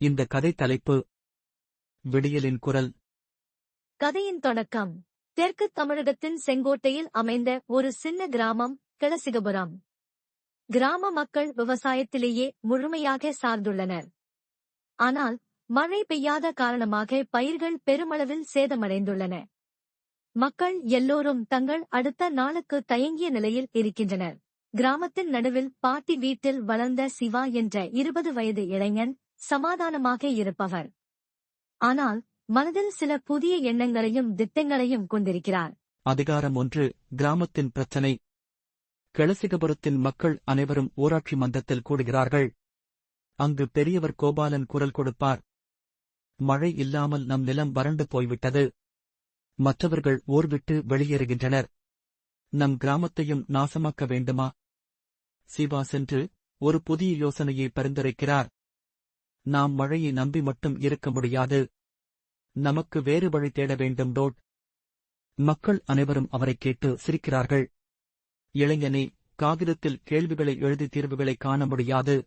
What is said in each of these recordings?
இந்த கதை தலைப்பு விடியலின் குரல். கதையின் தொடக்கம். தெற்கு தமிழகத்தின் செங்கோட்டையில் அமைந்த ஒரு சின்ன கிராமம் கிளசிகபுரம். கிராம மக்கள் விவசாயத்திலேயே முழுமையாக சார்ந்துள்ளனர். ஆனால் மழை பெய்யாத காரணமாக பயிர்கள் பெருமளவில் சேதமடைந்துள்ளன. மக்கள் எல்லோரும் தங்கள் அடுத்த நாளுக்கு தயங்கிய நிலையில் இருக்கின்றனர். கிராமத்தின் நடுவில் பாட்டி வீட்டில் வளர்ந்த சிவா என்ற இருபது வயது இளைஞன் சமாதானமாக இருப்பவர். ஆனால் மனதில் சில புதிய எண்ணங்களையும் திட்டங்களையும் கொண்டிருக்கிறார். அதிகாரம் ஒன்று கிராமத்தின் பிரச்சனை. கிளசிகபுரத்தின் மக்கள் அனைவரும் ஊராட்சி மன்றத்தில் கூடுகிறார்கள். அங்கு பெரியவர் கோபாலன் குரல் கொடுப்பார். மழை இல்லாமல் நம் நிலம் வறண்டு போய்விட்டது. மற்றவர்கள் ஊர் விட்டு வெளியேறுகின்றனர். நம் கிராமத்தையும் நாசமாக்க வேண்டுமா? சிவா சென்று ஒரு புதிய யோசனையை பரிந்துரைக்கிறார். நாம் மழையை நம்பி மட்டும் இருக்க முடியாது. நமக்கு வேறு வழி தேட வேண்டும் டோட். மக்கள் அனைவரும் அவரைக் கேட்டு சிரிக்கிறார்கள். இளைஞனே காகிதத்தில் கேள்விகளை எழுதி தீர்வுகளை காண முடியாது.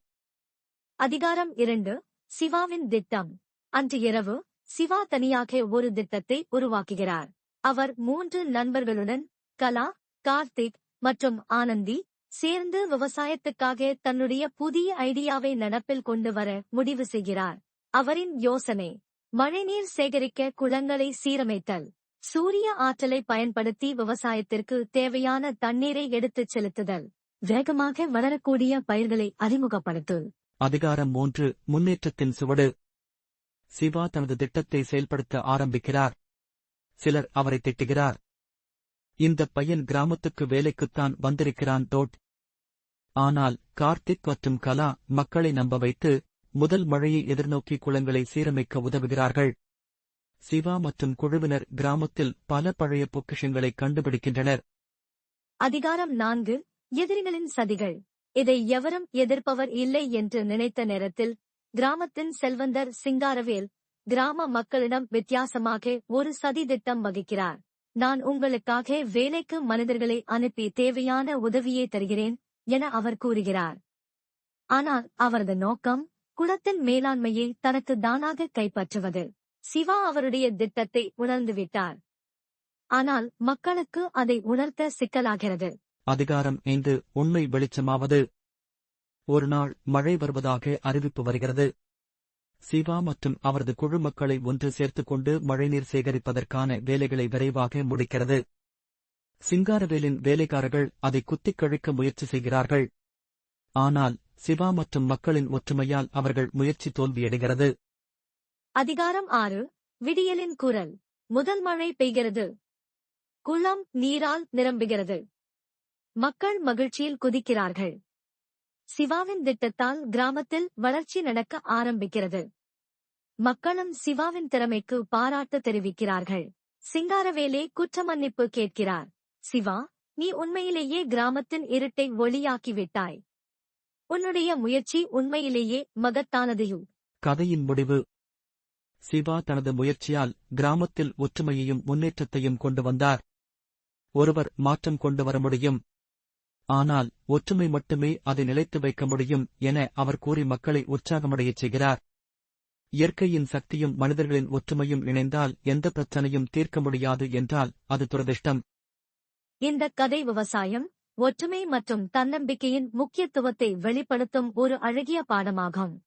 அதிகாரம் இரண்டு சிவாவின் திட்டம். அன்று இரவு சிவா தனியாக ஒரு திட்டத்தை உருவாக்குகிறார். அவர் மூன்று நண்பர்களுடன் கலா கார்த்திக் மற்றும் ஆனந்தி சேர்ந்து விவசாயத்துக்காக தன்னுடைய புதிய ஐடியாவை நடப்பில் கொண்டு வர முடிவு செய்கிறார். அவரின் யோசனை மழைநீர் சேகரிக்க குளங்களை சீரமைத்தல் சூரிய ஆற்றலை பயன்படுத்தி விவசாயத்திற்கு தேவையான தண்ணீரை எடுத்துச் செலுத்துதல் வேகமாக வளரக்கூடிய பயிர்களை அறிமுகப்படுத்தல் அதிகாரம் மூன்று முன்னேற்றத்தின் சுவடு. சிவா தனது திட்டத்தை செயல்படுத்த ஆரம்பிக்கிறார். சிலர் அவரை திட்டுகிறார். இந்த பையன் கிராமத்துக்கு வேலைக்குத்தான் வந்திருக்கிறான் டோட். ஆனால் கார்த்திக் மற்றும் கலா மக்களை நம்ப வைத்து முதல் மழையை எதிர்நோக்கி குளங்களை சீரமைக்க உதவுகிறார்கள். சிவா மற்றும் குழுவினர் கிராமத்தில் பல பழைய பொக்கிஷங்களை கண்டுபிடிக்கின்றனர். அதிகாரம் நான்கு எதிரிகளின் சதிகள். இதை எவரும் எதிர்ப்பவர் இல்லை என்று நினைத்த நேரத்தில் கிராமத்தின் செல்வந்தர் சிங்காரவேல் கிராம மக்களிடம் வித்தியாசமாக ஒரு சதி திட்டம் வகிக்கிறார். நான் உங்களுக்காக வேலைக்கு மனிதர்களை அனுப்பி தேவையான உதவியை தருகிறேன் என அவர் கூறுகிறார். ஆனால் அவரது நோக்கம் குளத்தின் மேலாண்மையை தனக்கு தானாக கைப்பற்றுவது. சிவா அவருடைய திட்டத்தை உணர்ந்துவிட்டார். ஆனால் மக்களுக்கு அதை உணர்த்த சிக்கலாகிறது. அதிகாரம் ஐந்து உண்மை வெளிச்சமாவது. ஒரு நாள் மழை வருவதாக அறிவிப்பு வருகிறது. சிவா மற்றும் அவரது குழு மக்களை ஒன்று சேர்த்துக் கொண்டு மழைநீர் சேகரிப்பதற்கான வேலைகளை விரைவாக முடிக்கிறது. சிங்காரவேலின் வேலைக்காரர்கள் அதை குத்திக் கழிக்க முயற்சி செய்கிறார்கள். ஆனால் சிவா மற்றும் மக்களின் ஒற்றுமையால் அவர்கள் முயற்சி தோல்வியடைகிறது. அதிகாரம் ஆறு. விடியலின் குரல். முதல் மழை பெய்கிறது. குளம் நீரால் நிரம்புகிறது. மக்கள் மகிழ்ச்சியில் குதிக்கிறார்கள். சிவாவின் திட்டத்தால் கிராமத்தில் வளர்ச்சி நடக்க ஆரம்பிக்கிறது. மக்களும் சிவாவின் திறமைக்கு பாராட்டு தெரிவிக்கிறார்கள். சிங்காரவேலே குற்றமன்னிப்பு கேட்கிறார். சிவா நீ உண்மையிலேயே கிராமத்தின் இருட்டை ஒளியாக்கிவிட்டாய். உன்னுடைய முயற்சி உண்மையிலேயே மகத்தானதையும் கதையின் முடிவு. சிவா தனது முயற்சியால் கிராமத்தில் ஒற்றுமையையும் முன்னேற்றத்தையும் கொண்டு வந்தார். ஒருவர் மாற்றம் கொண்டு வர முடியும். ஆனால் ஒற்றுமை மட்டுமே அதை நிலைத்து வைக்க முடியும் என அவர் கூறி மக்களை உற்சாகமடையச் செய்கிறார். இயற்கையின் சக்தியும் மனிதர்களின் ஒற்றுமையும் இணைந்தால் எந்த பிரச்சனையும் தீர்க்க முடியாது என்றால் அது துரதிர்ஷ்டம். இந்த கதை விவசாயம் ஒற்றுமை மற்றும் தன்னம்பிக்கையின் முக்கியத்துவத்தை வெளிப்படுத்தும் ஒரு அழகிய பாடமாகும்.